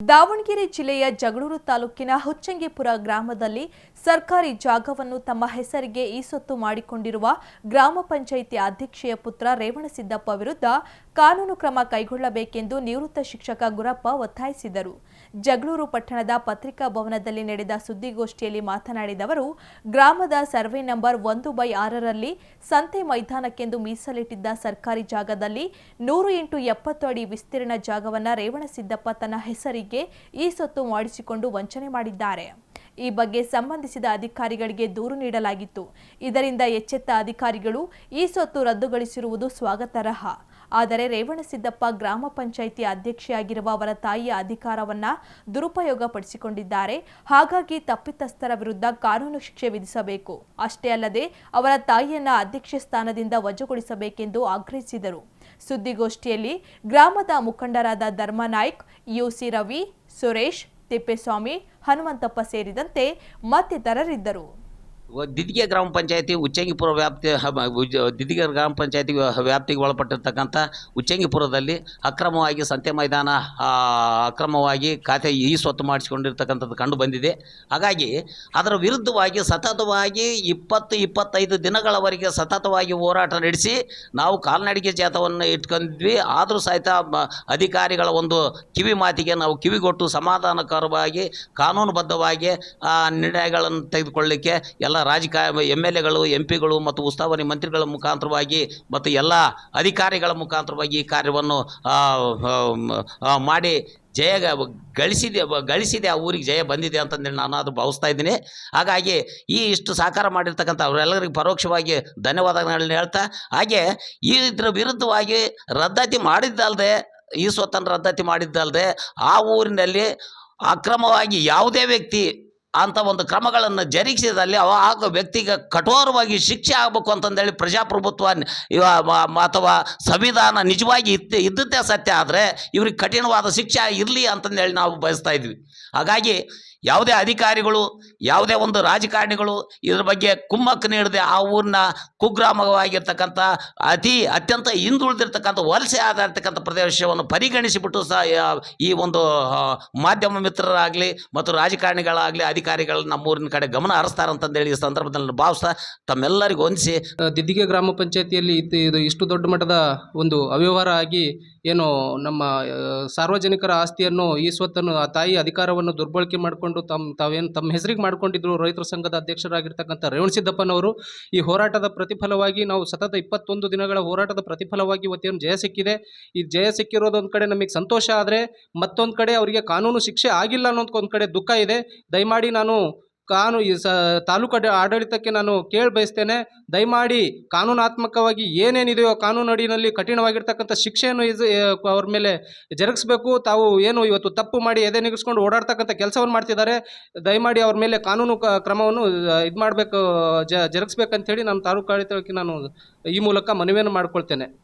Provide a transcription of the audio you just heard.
ದಾವಣಗೆರೆ ಜಿಲ್ಲೆಯ ಜಗಳೂರು ತಾಲೂಕಿನ ಹುಚ್ಚಂಗಿಪುರ ಗ್ರಾಮದಲ್ಲಿ ಸರ್ಕಾರಿ ಜಾಗವನ್ನು ತಮ್ಮ ಹೆಸರಿಗೆ ಈಸೊತ್ತು ಮಾಡಿಕೊಂಡಿರುವ ಗ್ರಾಮ ಪಂಚಾಯಿತಿ ಅಧ್ಯಕ್ಷೆಯ ಪುತ್ರ ರೇವಣಸಿದ್ದಪ್ಪ ವಿರುದ್ಧ ಕಾನೂನು ಕ್ರಮ ಕೈಗೊಳ್ಳಬೇಕೆಂದು ನಿವೃತ್ತ ಶಿಕ್ಷಕ ಗುರಪ್ಪ ಒತ್ತಾಯಿಸಿದರು. ಜಗಳೂರು ಪಟ್ಟಣದ ಪತ್ರಿಕಾ ಭವನದಲ್ಲಿ ನಡೆದ ಸುದ್ದಿಗೋಷ್ಠಿಯಲ್ಲಿ ಮಾತನಾಡಿದ ಗ್ರಾಮದ ಸರ್ವೆ ನಂಬರ್ ಒಂದು ಬೈ ಆರರಲ್ಲಿ ಸಂತೆ ಮೈದಾನಕ್ಕೆಂದು ಮೀಸಲಿಟ್ಟಿದ್ದ ಸರ್ಕಾರಿ ಜಾಗದಲ್ಲಿ ನೂರು ಇಂಟು ಎಪ್ಪತ್ತು ಅಡಿ ವಿಸ್ತೀರ್ಣ ಜಾಗವನ್ನು ರೇವಣಸಿದ್ದಪ್ಪ ತನ್ನ ಹೆಸರಿಗೆ ಈ ಸೊತ್ತು ಮಾಡಿಸಿಕೊಂಡು ವಂಚನೆ ಮಾಡಿದ್ದಾರೆ. ಈ ಬಗ್ಗೆ ಸಂಬಂಧಿಸಿದ ಅಧಿಕಾರಿಗಳಿಗೆ ದೂರು ನೀಡಲಾಗಿತ್ತು. ಇದರಿಂದ ಎಚ್ಚೆತ್ತ ಅಧಿಕಾರಿಗಳು ಈ ಸೊತ್ತು ರದ್ದುಗೊಳಿಸಿರುವುದು ಸ್ವಾಗತಾರ್ಹ. ಆದರೆ ರೇವಣಸಿದ್ದಪ್ಪ ಗ್ರಾಮ ಪಂಚಾಯಿತಿ ಅಧ್ಯಕ್ಷೆಯಾಗಿರುವ ಅವರ ತಾಯಿಯ ಅಧಿಕಾರವನ್ನ ದುರುಪಯೋಗಪಡಿಸಿಕೊಂಡಿದ್ದಾರೆ. ಹಾಗಾಗಿ ತಪ್ಪಿತಸ್ಥರ ವಿರುದ್ಧ ಕಾನೂನು ಶಿಕ್ಷೆ ವಿಧಿಸಬೇಕು. ಅಷ್ಟೇ ಅಲ್ಲದೆ ಅವರ ತಾಯಿಯನ್ನ ಅಧ್ಯಕ್ಷ ಸ್ಥಾನದಿಂದ ವಜಾಗೊಳಿಸಬೇಕೆಂದು ಆಗ್ರಹಿಸಿದರು. ಸುದ್ದಿಗೋಷ್ಠಿಯಲ್ಲಿ ಗ್ರಾಮದ ಮುಖಂಡರಾದ ಧರ್ಮನಾಯ್ಕ್ ಯುಸಿ ರವಿ ಸುರೇಶ್ ತಿಪ್ಪೇಸ್ವಾಮಿ ಹನುಮಂತಪ್ಪ ಸೇರಿದಂತೆ ಮತ್ತಿತರರಿದ್ದರು. ದಿದಿಗೆ ಗ್ರಾಮ ಪಂಚಾಯತಿ ಉಚ್ಚಂಗಿಪುರ ವ್ಯಾಪ್ತಿ ದಿದ್ಗೆ ಗ್ರಾಮ ಪಂಚಾಯತಿ ವ್ಯಾಪ್ತಿಗೆ ಒಳಪಟ್ಟಿರ್ತಕ್ಕಂಥ ಉಚ್ಚಂಗಿಪುರದಲ್ಲಿ ಅಕ್ರಮವಾಗಿ ಸಂತೆ ಮೈದಾನ ಅಕ್ರಮವಾಗಿ ಖಾತೆ ಈ ಸ್ವತ್ತು ಮಾಡಿಸಿಕೊಂಡಿರ್ತಕ್ಕಂಥದ್ದು ಕಂಡು ಬಂದಿದೆ. ಹಾಗಾಗಿ ಅದರ ವಿರುದ್ಧವಾಗಿ ಸತತವಾಗಿ ಇಪ್ಪತ್ತು, ಇಪ್ಪತ್ತೈದು ದಿನಗಳವರೆಗೆ ಸತತವಾಗಿ ಹೋರಾಟ ನಡೆಸಿ ನಾವು ಕಾಲ್ನಡಿಗೆ ಜಾತವನ್ನು ಇಟ್ಕೊಂಡಿದ್ವಿ. ಆದರೂ ಸಹಿತ ಅಧಿಕಾರಿಗಳ ಒಂದು ಕಿವಿ ಮಾತಿಗೆ ನಾವು ಕಿವಿಗೊಟ್ಟು ಸಮಾಧಾನಕರವಾಗಿ, ಕಾನೂನುಬದ್ಧವಾಗಿ ನಿರ್ಣಯಗಳನ್ನು ತೆಗೆದುಕೊಳ್ಳಲಿಕ್ಕೆ ಎಲ್ಲ ರಾಜಕಾರಣ ಎಂ ಎಲ್ ಎಗಳು ಎಂ ಪಿಗಳು ಮತ್ತು ಉಸ್ತುವಾರಿ ಮಂತ್ರಿಗಳ ಮುಖಾಂತರವಾಗಿ ಮತ್ತು ಎಲ್ಲ ಅಧಿಕಾರಿಗಳ ಮುಖಾಂತರವಾಗಿ ಈ ಕಾರ್ಯವನ್ನು ಮಾಡಿ ಜಯ ಗಳಿಸಿದೆ ಗಳಿಸಿದೆ, ಆ ಊರಿಗೆ ಜಯ ಬಂದಿದೆ ಅಂತಂದೇಳಿ ನಾನು ಅದು ಭಾವಿಸ್ತಾ ಇದ್ದೀನಿ. ಹಾಗಾಗಿ ಈ ಇಷ್ಟು ಸಹಕಾರ ಮಾಡಿರ್ತಕ್ಕಂಥ ಅವರೆಲ್ಲರಿಗೂ ಪರೋಕ್ಷವಾಗಿ ಧನ್ಯವಾದಗಳನ್ನ ಹೇಳ್ತಾ, ಹಾಗೆ ಈ ಇದರ ವಿರುದ್ಧವಾಗಿ ರದ್ದತಿ ಮಾಡಿದ್ದಲ್ಲದೆ ಈ ಸ್ವತ್ತನ್ನು ರದ್ದತಿ ಮಾಡಿದ್ದಲ್ಲದೆ ಆ ಊರಿನಲ್ಲಿ ಅಕ್ರಮವಾಗಿ ಯಾವುದೇ ವ್ಯಕ್ತಿ ಅಂತ ಒಂದು ಕ್ರಮಗಳನ್ನು ಜರುಗಿಸಿದಲ್ಲಿ ಅವ ಆಗ ವ್ಯಕ್ತಿಗೆ ಕಠೋರವಾಗಿ ಶಿಕ್ಷೆ ಆಗಬೇಕು ಅಂತಂದೇಳಿ ಪ್ರಜಾಪ್ರಭುತ್ವ ಅಥವಾ ಸಂವಿಧಾನ ನಿಜವಾಗಿ ಇತ್ತು, ಇದ್ದದ್ದೇ ಸತ್ಯ ಆದರೆ ಇವ್ರಿಗೆ ಕಠಿಣವಾದ ಶಿಕ್ಷೆ ಇರಲಿ ಅಂತಂದೇಳಿ ನಾವು ಬಯಸ್ತಾ ಇದ್ವಿ. ಹಾಗಾಗಿ ಯಾವುದೇ ಅಧಿಕಾರಿಗಳು, ಯಾವುದೇ ಒಂದು ರಾಜಕಾರಣಿಗಳು ಇದ್ರ ಬಗ್ಗೆ ಕುಮ್ಮಕ್ಕು ನೀಡದೆ ಆ ಊರಿನ ಕುಗ್ರಾಮವಾಗಿರ್ತಕ್ಕಂಥ, ಅತಿ ಅತ್ಯಂತ ಹಿಂದುಳಿದಿರ್ತಕ್ಕಂಥ, ವಲಸೆ ಆಗಿರ್ತಕ್ಕಂಥ ಪ್ರದೇಶವನ್ನು ಪರಿಗಣಿಸಿಬಿಟ್ಟು ಸಹ ಈ ಒಂದು ಮಾಧ್ಯಮ ಮಿತ್ರರಾಗಲಿ ಮತ್ತು ರಾಜಕಾರಣಿಗಳಾಗಲಿ ಅಧಿಕಾರಿಗಳು ನಮ್ಮೂರಿನ ಕಡೆ ಗಮನ ಹರಿಸ್ತಾರೆ ಅಂತಂದೇಳಿ ಈ ಸಂದರ್ಭದಲ್ಲಿ ಭಾವಿಸ್ತಾ ತಮ್ಮೆಲ್ಲರಿಗೂ ಹೊಂದಿಸಿ ದಿದ್ದಿಗೆ ಗ್ರಾಮ ಪಂಚಾಯತಿಯಲ್ಲಿ ಇದು ಇಷ್ಟು ದೊಡ್ಡ ಮಟ್ಟದ ಒಂದು ಅವ್ಯವಹಾರ ಆಗಿ ಏನು ನಮ್ಮ ಸಾರ್ವಜನಿಕರ ಆಸ್ತಿಯನ್ನು, ಈ ಸ್ವತ್ತನ್ನು ಆ ತಾಯಿ ಅಧಿಕಾರವನ್ನು ದುರ್ಬಳಕೆ ಮಾಡಿಕೊಂಡು ತಮ್ಮ ತಾವೇನು ತಮ್ಮ ಹೆಸರಿಗೆ ಮಾಡ್ಕೊಂಡಿದ್ರು ರೈತರ ಸಂಘದ ಅಧ್ಯಕ್ಷರಾಗಿರ್ತಕ್ಕಂಥ ರೇವಣಸಿದ್ದಪ್ಪನವರು ಈ ಹೋರಾಟದ ಪ್ರತಿಫಲವಾಗಿ ನಾವು ಸತತ ಇಪ್ಪತ್ತೊಂದು ದಿನಗಳ ಹೋರಾಟದ ಪ್ರತಿಫಲವಾಗಿ ಇವತ್ತೇನು ಜಯ ಸಿಕ್ಕಿದೆ. ಈ ಜಯ ಸಿಕ್ಕಿರೋದು ಒಂದು ಕಡೆ ನಮಗೆ ಸಂತೋಷ ಆದರೆ ಮತ್ತೊಂದು ಕಡೆ ಅವರಿಗೆ ಕಾನೂನು ಶಿಕ್ಷೆ ಆಗಿಲ್ಲ ಅನ್ನೋದಕ್ಕೆ ಒಂದು ಕಡೆ ದುಃಖ ಇದೆ. ದಯಮಾಡಿ ನಾನು ಕಾನು ಈ ಸ ತಾಲೂಕು ಆಡ- ಆಡಳಿತಕ್ಕೆ ನಾನು ಕೇಳಿ ಬಯಸ್ತೇನೆ. ದಯಮಾಡಿ ಕಾನೂನಾತ್ಮಕವಾಗಿ ಏನೇನಿದೆಯೋ ಕಾನೂನು ಅಡಿಯಲ್ಲಿ ಕಠಿಣವಾಗಿರ್ತಕ್ಕಂಥ ಶಿಕ್ಷೆಯನ್ನು ಇದು ಅವ್ರ ಮೇಲೆ ಜರುಗಿಸ್ಬೇಕು. ತಾವು ಏನು ಇವತ್ತು ತಪ್ಪು ಮಾಡಿ ಎದೆ ನಿಗಿಸ್ಕೊಂಡು ಓಡಾಡ್ತಕ್ಕಂಥ ಕೆಲಸವನ್ನು ಮಾಡ್ತಿದ್ದಾರೆ. ದಯಮಾಡಿ ಅವ್ರ ಮೇಲೆ ಕಾನೂನು ಕ್ರಮವನ್ನು ಇದು ಮಾಡಬೇಕು ಜ, ಜರುಗಿಸ್ಬೇಕಂತೇಳಿ ನಾನು ತಾಲೂಕು ಆಡಳಿತಕ್ಕೆ ನಾನು ಈ ಮೂಲಕ ಮನವಿಯನ್ನು ಮಾಡ್ಕೊಳ್ತೇನೆ.